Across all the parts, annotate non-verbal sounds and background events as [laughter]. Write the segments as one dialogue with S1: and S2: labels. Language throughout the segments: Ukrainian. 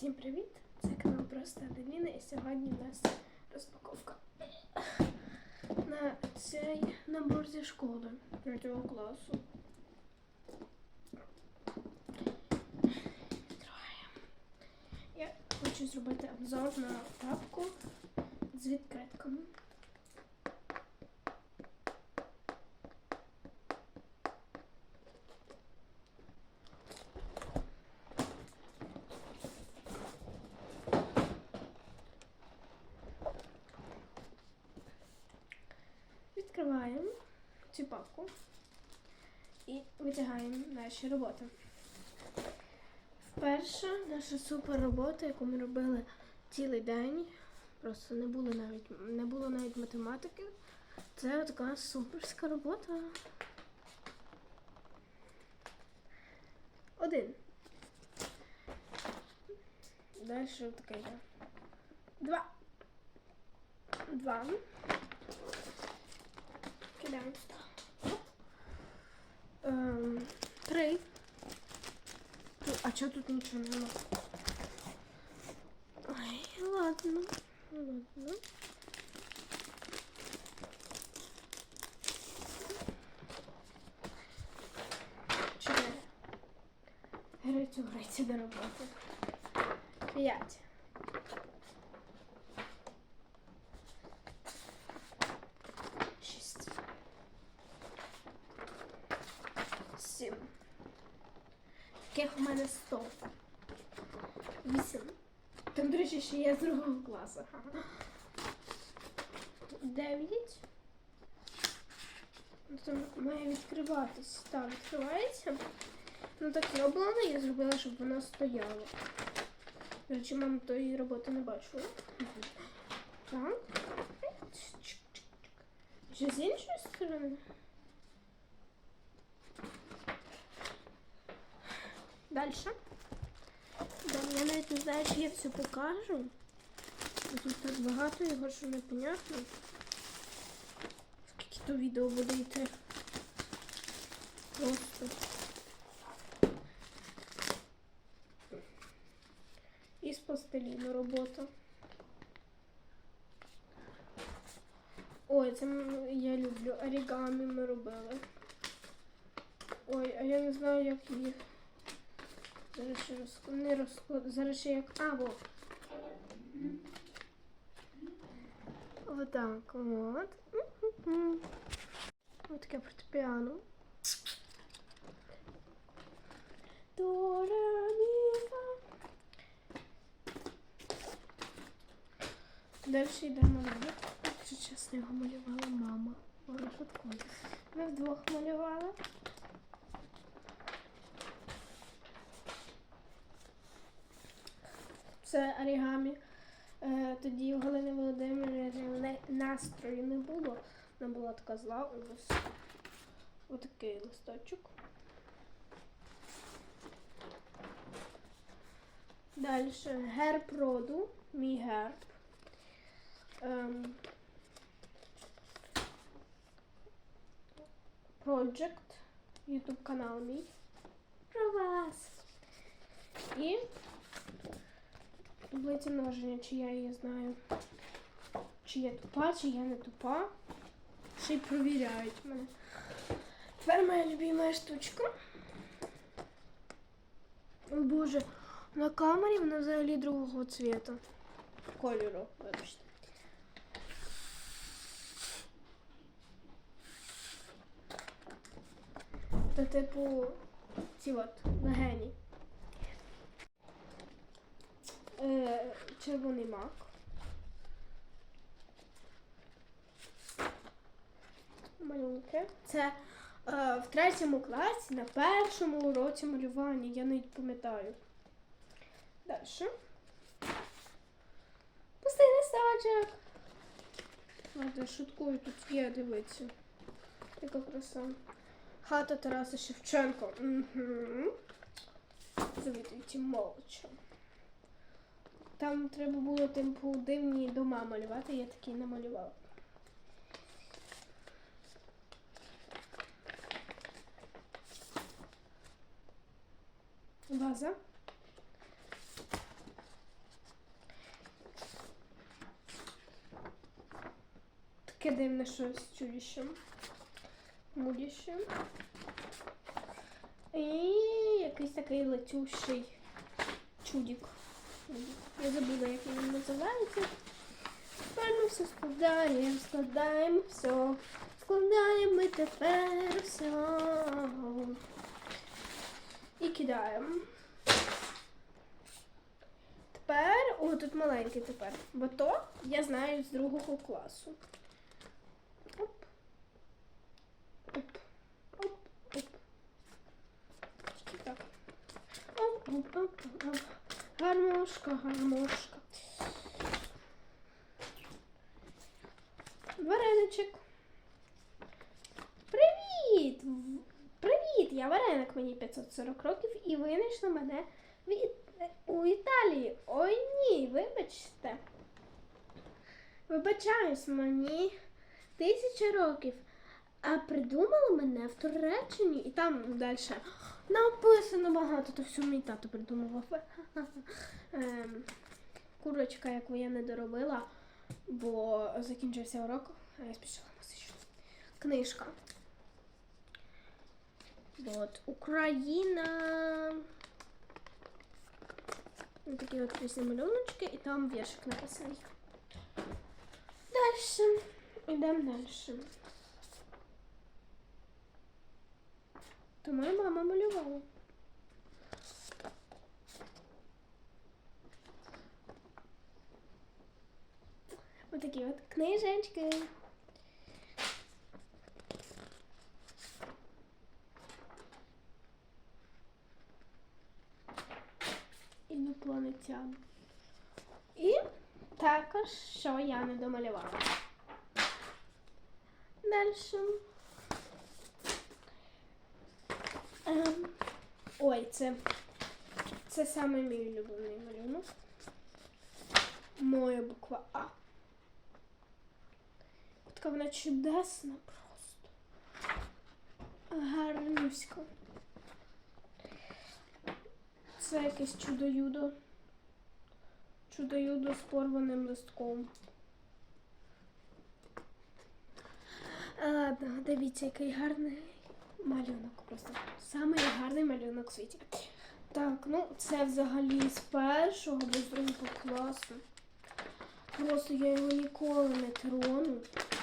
S1: Всім привіт! Це канал Просто Аделіна і сьогодні у нас розпаковка на цей набор зі школи третього класу. Відкриваємо. Я хочу зробити обзор на папку з відкритками. Відкриваємо цю і витягаємо наші роботи. Перша наша супер робота, яку ми робили цілий день. Просто не було навіть не було навіть математики. Це така суперська робота. Один. Далі таке йде. Два. Два. Кидаємо сюди. Ем, три. Ту- А чого тут нічого нема? Ой, ладно. Ладно. Чотири. Грицю, грицю до роботи. П'ять. Вісім. Там, до речі, ще є з другого класу. Ха-ха. Дев'ять. Ну, Там має відкриватись. Так, відкривається. Ну так зроблено, я зробила, щоб вона стояла. До речі, мама тої роботи не бачила. Так. Чик-чик-чик. Ще з іншої сторони. Дальше. Знаю, чи я все покажу. Тут так багато його, що непонятно. Скільки то відео буде йти. Просто. І з пластиліну робота. Ой, це я люблю. Орігамі ми робили. Ой, а я не знаю, як їх. Зараз ще розклад... не розклад... Зараз ще як. А, во. Отак от. Ось таке фортепіано. Далі йде малюнок. Якщо чесно, його малювала мама. Ми вдвох малювали. Це орігамі. Е, тоді у Галини Володимирівни настрою не було. Вона була така зла. Ось отакий листочок. Далі герб роду, мій герб. Ем, Project, YouTube канал мій. Про вас. І таблиця множення, чи я її знаю. Чи я тупа, чи я не тупа. Ще й провіряють мене. Тепер моя любима штучка. О боже, на камері вона взагалі другого цвіту. Кольору, вибачте. Це типу ці от легені. Е, червоний мак. Малюнки. Це е, в третьому класі на першому уроці малювання. Я навіть пам'ятаю. Далі. Пустий листочок. Ладно, шуткую, тут є, дивіться. Яка краса. Хата Тараса Шевченко. Угу. Завідуйте молча. Там треба було типу дивні дома малювати, я такі намалювала. Ваза. Таке дивне щось чудіще. Мудіще. І якийсь такий летючий чудік. Я забула, як він називається. Тепер ми все складаємо, складаємо все. Складаємо ми тепер все. І кидаємо. Тепер, о, тут маленький тепер. Бо то я знаю з другого класу. Гармошка, гармошка. Вареничок. Привіт! Привіт! Я вареник, мені 540 років і винайшла мене в Іт- у Італії. Ой ні, вибачте. Вибачаюсь, мені тисяча років. А придумали мене в Туреччині і там далі написано багато, то все мій тато придумував. [laughs] Ем, Курочка, яку я не доробила, бо закінчився урок, а я спішила музичну. Книжка. От, Україна. Ось такі от різні малюночки, і там віршик написаний. Дальше. Йдемо далі. То моя мама малювала. Ось такі от книжечки. Інопланетян. І також, що я не домалювала. Дальше. Ем, ой, це, це саме мій улюблений малюнок. Моя буква А. Така вона чудесна просто. Гарнюська. Це якесь чудо-юдо. Чудо-юдо з порваним листком. Ладно, дивіться, який гарний малюнок. Просто самий гарний малюнок у світі. Так, ну це взагалі з першого з другого класу. Просто я його ніколи не трону,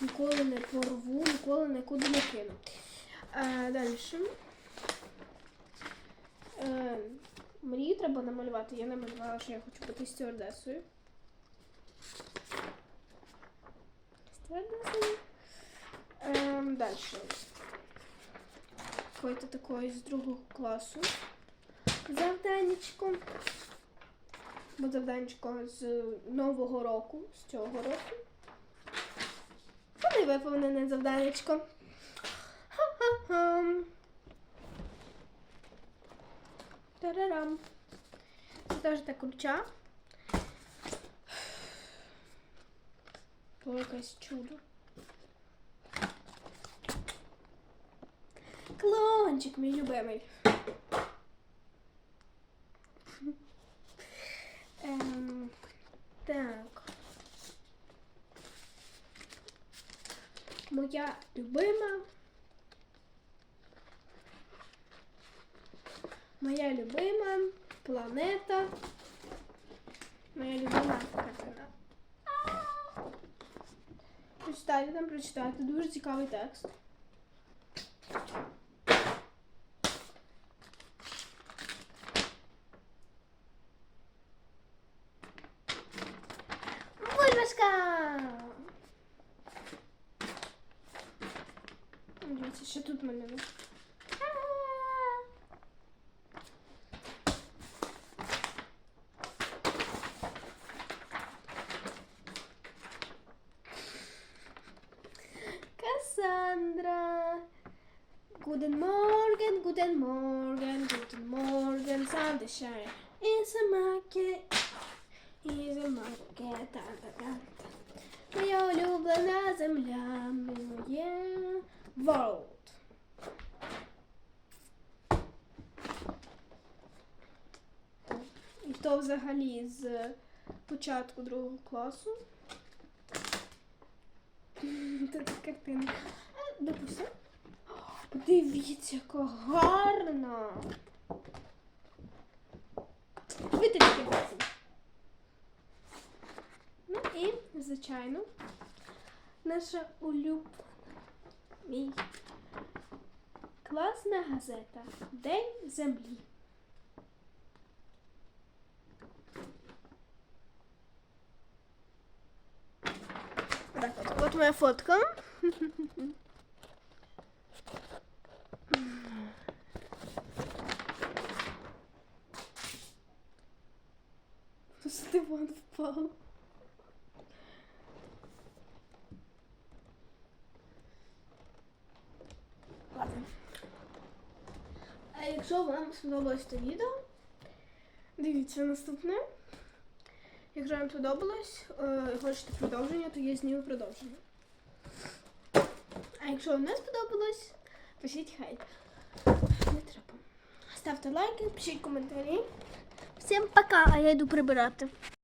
S1: ніколи не порву, ніколи нікуди не кину. Е, далі. Е, мрію треба намалювати. Я намалювала, що я хочу бути стюардесою. Стюардесою. Ем, дальше. Какой-то такой з другого класу. Завданечко. Бо завданечко з нового року, з цього року. Не виповнене завданечко. Тарарам. Це теж та курча. То якесь чудо. Клончик, мій любимий. Ем, так. Моя любима. Моя любима планета. Моя любима картина. Прочитайте там, прочитайте. Дуже цікавий текст. Бульбашка! Дивіться, що тут малюнок. Cassandra. Guten Morgen, guten Morgen, guten Morgen, Sonnenschein. Is a market, is a market. Моя улюблена земля, моє world. Взагалі з початку другого класу. Тут картинка. Е, Допустим. Дивіться, яка гарна. Витрішки потім. Ну і, звичайно, наша улюблена. Мій класна газета. День землі. Моя фотка. З диван впав. Ладно. А якщо вам сподобалось це відео, дивіться наступне. Якщо вам сподобалось е, хочете продовження, то я зніму продовження. А якщо вам не сподобалось, пишіть хай. Не треба. Ставте лайки, пишіть коментарі. Всім пока, а я йду прибирати.